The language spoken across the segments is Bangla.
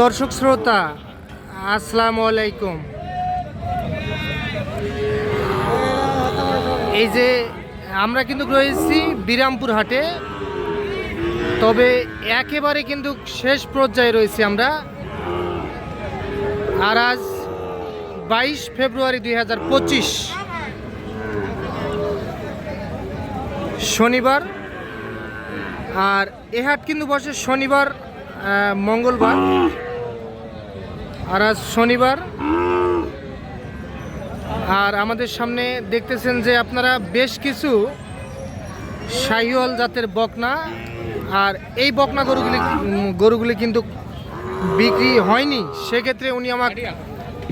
দর্শক শ্রোতা, আসসালামু আলাইকুম। এই যে আমরা কিন্তু রয়েছি বিরামপুর হাটে, তবে একেবারে কিন্তু শেষ পর্যায়ে রয়েছি আমরা। আর আজ বাইশ ফেব্রুয়ারি দুই হাজার পঁচিশ। শনিবার, আর এ হাট কিন্তু বসে শনিবার মঙ্গলবার আর আজ শনিবার। আর আমাদের সামনে দেখতেছেন যে আপনারা বেশ কিছু শাহিওয়াল জাতের বকনা, আর এই বকনা গরুগুলি গরুগুলি কিন্তু বিক্রি হয়নি। সেক্ষেত্রে উনি আমাকে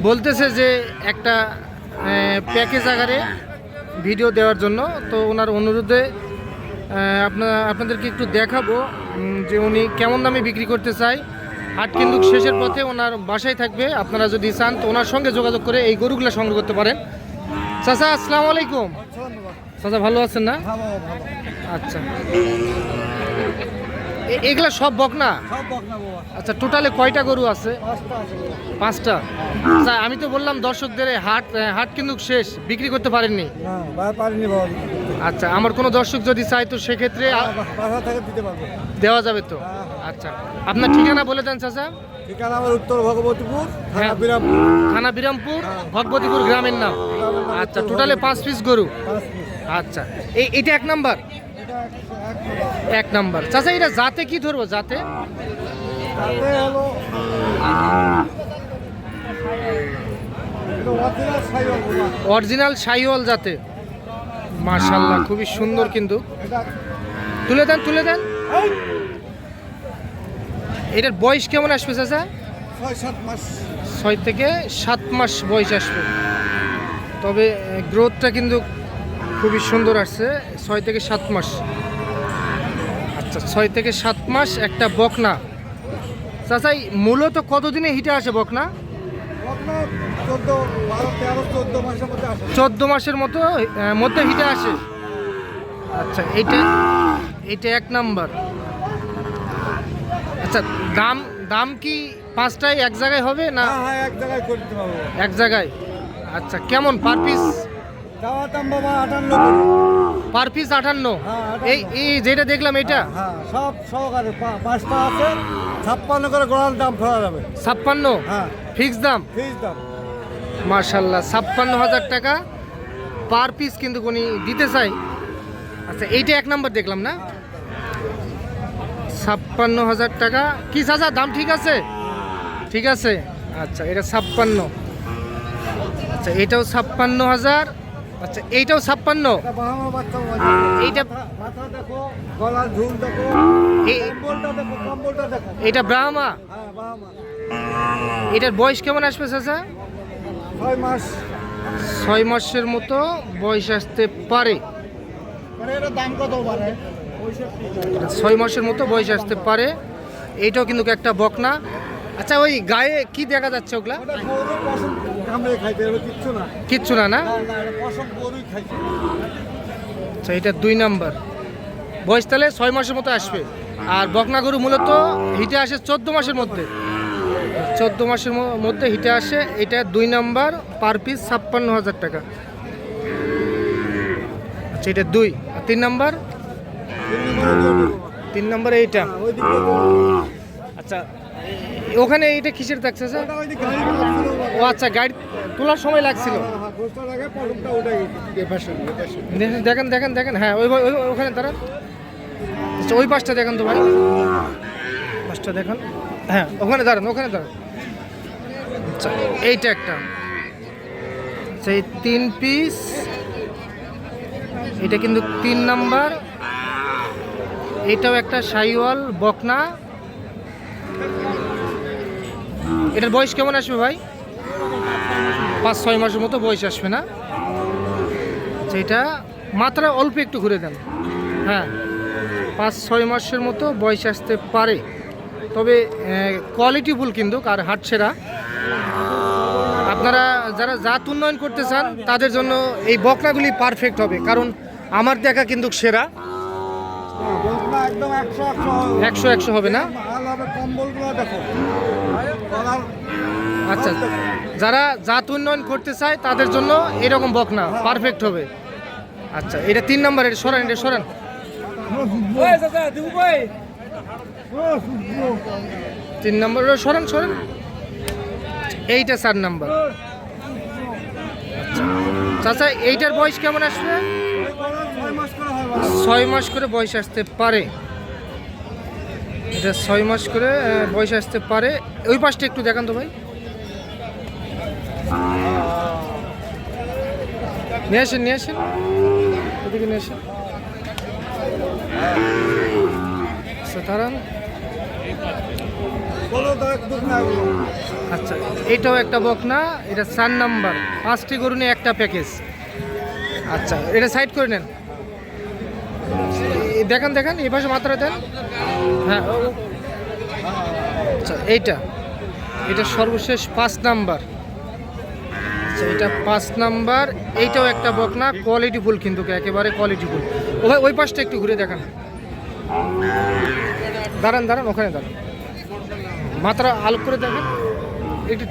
বলতেছে যে একটা প্যাকেজ আকারে ভিডিও দেওয়ার জন্য। তো ওনার অনুরোধে আপনার আপনাদেরকে একটু দেখাবো যে উনি কেমন দামে বিক্রি করতে চায়। হাট কিন্তু শেষের পথে ওনার বাসায় থাকবে। আপনারা যদি চান তো ওনার সঙ্গে যোগাযোগ করে এই গরুগুলো সংগ্রহ করতে পারেন। চাচা, আসসালামু আলাইকুম। চাচা, ভালো আছেন না? আচ্ছা। এগুলা সব বকনা বাবা আচ্ছা টোটালে কয়টা গরু আছে? পাঁচটা। আচ্ছা আমি তো বললাম দর্শকদের হাট হাট কিন্তু শেষ, বিক্রি করতে পারেননি। না আচ্ছা আমার কোনো দর্শক যদি চায় তো সেক্ষেত্রে দেওয়া যাবে তো? হ্যাঁ। আচ্ছা আপনার ঠিকানা বলে দেন চাচা। ঠিকানা আমার উত্তর ভগবতীপুর থানা হ্যাঁ। বিরামপুর। থানা বিরামপুর ভগবতীপুর গ্রামের নাম। আচ্ছা টোটালে পাঁচ পিস গরু। আচ্ছা এই এটা এক নাম্বার? এক নাম্বার। চাচা এটা জাতে কি ধরবো? জাতে? সাইওয়াল অরিজিনাল শাহিওয়াল জাতে। মার্শাল্লাহ খুবই সুন্দর কিন্তু। তুলে দেন তুলে দেন। এটার বয়স কেমন আসবে চাচা? ছয় থেকে সাত মাস বয়স আসবে। তবে গ্রোথটা কিন্তু খুবই সুন্দর আসছে ছয় থেকে সাত মাস। আচ্ছা ছয় থেকে সাত মাস একটা বকনা। চাচাই মূলত কতদিনে হিটে আসে বকনা? চোদ্দ মাসের মতো মধ্যে হিটে আসে। আচ্ছা এইটা এইটা এক নাম্বার। আচ্ছা দাম দাম কি পাঁচটায় এক জায়গায় হবে না হ্যাঁ হ্যাঁ এক জায়গায় করে দিতে পারব এক জায়গায়? আচ্ছা কেমন পার পিস? দাওয়া দাম বাবা আটান্ন পার পিস আটান্ন? হ্যাঁ, এই এই যেটা দেখলাম এটা? হ্যাঁ সব সহকারে পাঁচটা আছে ছাপ্পান্ন করে গোড়ার দাম ফেলা যাবে। ছাপ্পান্ন? হ্যাঁ। ফিক্স দাম? ফিস দাম। মার্শাল্লাহ ছাপ্পান্ন হাজার টাকা পার পিস কিন্তু উনি দিতে চাই। আচ্ছা এইটা এক নাম্বার দেখলাম না? ছাপ্পান্ন হাজার টাকা। কি চাচা দাম ঠিক আছে? ঠিক আছে? আচ্ছা এটা ছাপ্পান্ন। আচ্ছা এটাও ছাপ্পান্ন হাজার আচ্ছা এইটাও ছাপ্পান্ন। এইটা- এটা ব্রাহ্মা। হ্যাঁ এটার বয়স কেমন আসবে চাচা? ছয় মাস। ছয় মাসের মতো বয়স আসতে পারে। মানে দাম কত ছয় মাসের মতো বয়স আসতে পারে। এইটাও কিন্তু একটা বকনা। আচ্ছা ওই গায়ে কি দেখা যাচ্ছে ওগুলা? কিচ্ছু না। না আচ্ছা এটা দুই নাম্বার। বয়স তাহলে ছয় মাসের মতো আসবে। আর বকনা গরু মূলত হিটে আসে চোদ্দ মাসের মধ্যে। চোদ্দ মাসের মধ্যে হিটে আসে। এটা দুই নাম্বার পার পিস ছাপ্পান্ন হাজার টাকা। আচ্ছা এটা দুই। আর তিন নাম্বার? তিন নম্বরে এইটা। আচ্ছা ওখানে এইটা কিসের থাকছে স্যার। ও আচ্ছা গাড়ি তোলার সময় লাগছিল। দেখেন দেখেন দেখেন হ্যাঁ ওই, ওই- ওখানে তারা আচ্ছা ওই পাশটা দেখেন তো ভাই। পাশটা দেখেন। হ্যাঁ ওখানে দাঁড়ান ওখানে দাঁড়ান। আচ্ছা এইটা একটা। সেই তিন পিস এটা কিন্তু তিন নাম্বার। এটাও একটা সাইওয়াল, বকনা। এটার বয়স কেমন আসবে ভাই? পাঁচ, ছয় মাসের মতো বয়স আসবে না? আচ্ছা এটা মাত্রা অল্প একটু ঘুরে দেন। হ্যাঁ পাঁচ, ছয় মাসের মতো বয়স আসতে পারে। তবে কোয়ালিটিফুল কিন্তু আর হাট সেরা। আপনারা যারা জাত উন্নয়ন করতে চান, তাদের জন্য এই বকনাগুলি পারফেক্ট হবে, কারণ আমার দেখা কিন্তু সেরা। একশো একশো হবে। না? আচ্ছা যারা জাত উন্নয়ন করতে চায়, তাদের জন্য এরকম বকনা পারফেক্ট হবে। আচ্ছা এটা তিন নাম্বার এটা সরেন এটা সরেন। তিন নম্বর সরেন সরেন। এইটা চার নম্বর। চাচা, এইটার বয়স কেমন আসবে? ছয় মাস করে বয়স আসতে পারে। এটা ছয় মাস করে বয়স আসতে পারে। ওই পাশটা একটু দেখান তো ভাই। নিয়ে আসেন নিয়ে আসেন। এদিকে নিয়ে আসেন। আচ্ছা আচ্ছা এটাও একটা বকনা, এটা চার নাম্বার। পাঁচটি গরু নিয়ে একটা প্যাকেজ। আচ্ছা এটা সাইড করে নেন। দেখান দেখান, এই পাশে মাত্রা দেন। হ্যাঁ। আচ্ছা এইটা। এটা সর্বশেষ পাঁচ নাম্বার। আচ্ছা এটা পাঁচ নাম্বার। এইটাও একটা বকনা কোয়ালিটি ফুল কিন্তু, একেবারে কোয়ালিটি ফুল। ও ওই পাশটা একটু ঘুরে দেখান। দাঁড়ান দাঁড়ান, ওখানে দাঁড়ান। মাত্রা আলোক করে দেখেন। একটু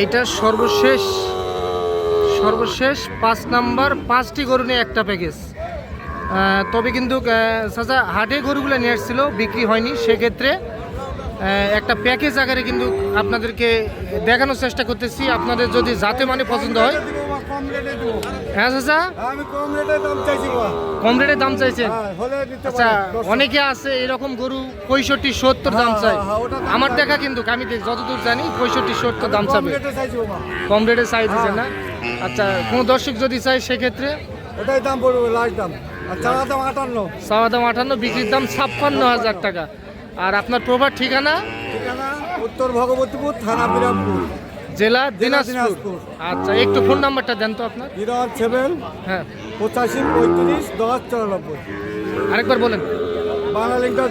আচ্ছা, সর্বশেষ সর্বশেষ পাঁচ নাম্বার পাঁচটি গরু নিয়ে একটা প্যাকেজ তবে কিন্তু চাচা হাটে গরুগুলো নিয়ে এসেছিল বিক্রি হয়নি। সেক্ষেত্রে একটা প্যাকেজ আকারে কিন্তু আপনাদেরকে দেখানোর চেষ্টা করতেছি। আপনাদের যদি যাতে মানে পছন্দ হয় কম রেটে দিব। হ্যাঁ চাচা? আমি কম রেটে দাম চাইছি বাবা। কম রেটে দাম চাইছেন হ্যাঁ, আচ্ছা অনেকে আছে এরকম গরু পঁয়ষট্টি সত্তর দাম হ্যাঁ, চাই হ্যাঁ, দাম আমার চাই। দেখা কিন্তু আমি যতদূর জানি পঁয়ষট্টি সত্তর দাম চাবে। কম রেটে চাই না? আচ্ছা কোনো দর্শক যদি চাই সেক্ষেত্রে? ওটাই দাম পড়বে লাস্ট দাম। আর চাওয়া দাম আটান্ন। চাওয়া দাম আটান্ন বিক্রির দাম ছাপ্পান্ন হাজার টাকা। আর আপনার প্রভার ঠিকানা? ঠিকানা উত্তর ভগবতীপুর থানা বিরামপুর। জেলা দিনাজপুর। আচ্ছা একটু ফোন নাম্বারটা দেন তো আপনার। জিরো ওয়ান সেভেন হ্যাঁ। পঁচাশি পঁয়ত্রিশ দশ চুরানব্বই। আরেকবার বলেন। বাংলা লিঙ্কটা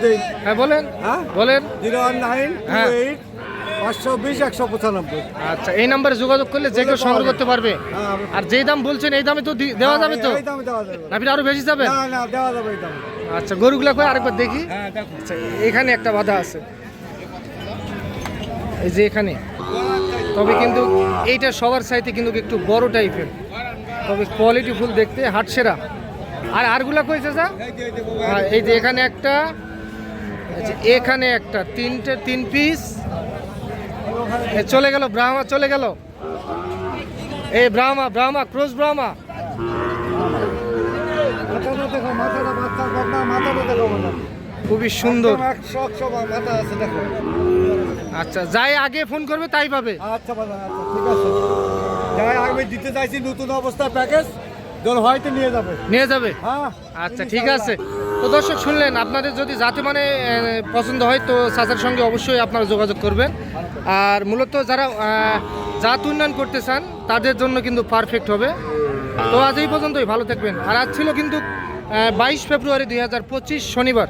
হ্যাঁ বলেন। হ্যাঁ? বলেন। জিরো ওয়ান নাইন হ্যাঁ। এইট পাঁচশো বিশ একশো পঁচানব্বই। আচ্ছা এই নাম্বারে যোগাযোগ করলে যে কেউ সংগ্রহ করতে পারবে। হ্যাঁ, আর যেই দাম বলছেন এই দামে তো দি- দেওয়া যাবে তো? হ্যাঁ, এই দামে দেওয়া যাবে। না ফির আরও বেশি যাবে? আচ্ছা গরুগুলা কই আরেকবার দেখি। হ্যাঁ আচ্ছা এখানে একটা বাধা আছে। এই যে এখানে। তবে কিন্তু এইটা সবার চাইতে কিন্তু একটু বড় টাইপের। তবে কোয়ালিটি ফুল দেখতে হাটসেরা আর আরগুলা কইছে যা হ্যাঁ, এই যে এখানে একটা এখানে একটা তিনটে তিন পিস চলে গেল ব্রাহ্মা চলে গেল। এই ব্রাহ্মা ব্রাহ্মা ক্রোজ ব্রাহ্মা। দেখো মাথাটা মাথাটা দেখো খুবই সুন্দর। আচ্ছা যাই আগে ফোন করবে তাই পাবে। আচ্ছা আচ্ছা ঠিক আছে। যাই আমি দিতে চাইছি নতুন অবস্থা প্যাকেজ জল হয়তো নিয়ে যাবে। নিয়ে যাবে? হ্যাঁ আচ্ছা ঠিক আছে। তো দর্শক শুনলেন আপনাদের যদি মানে পছন্দ হয় তো চাচার সঙ্গে অবশ্যই আপনারা যোগাযোগ করবেন। আর মূলত যারা জাত উন্নয়ন করতে চান তাদের জন্য কিন্তু পারফেক্ট হবে। তো আজ এই পর্যন্তই ভালো থাকবেন। আর আজ ছিল কিন্তু বাইশ ফেব্রুয়ারি দুই হাজার পঁচিশ শনিবার।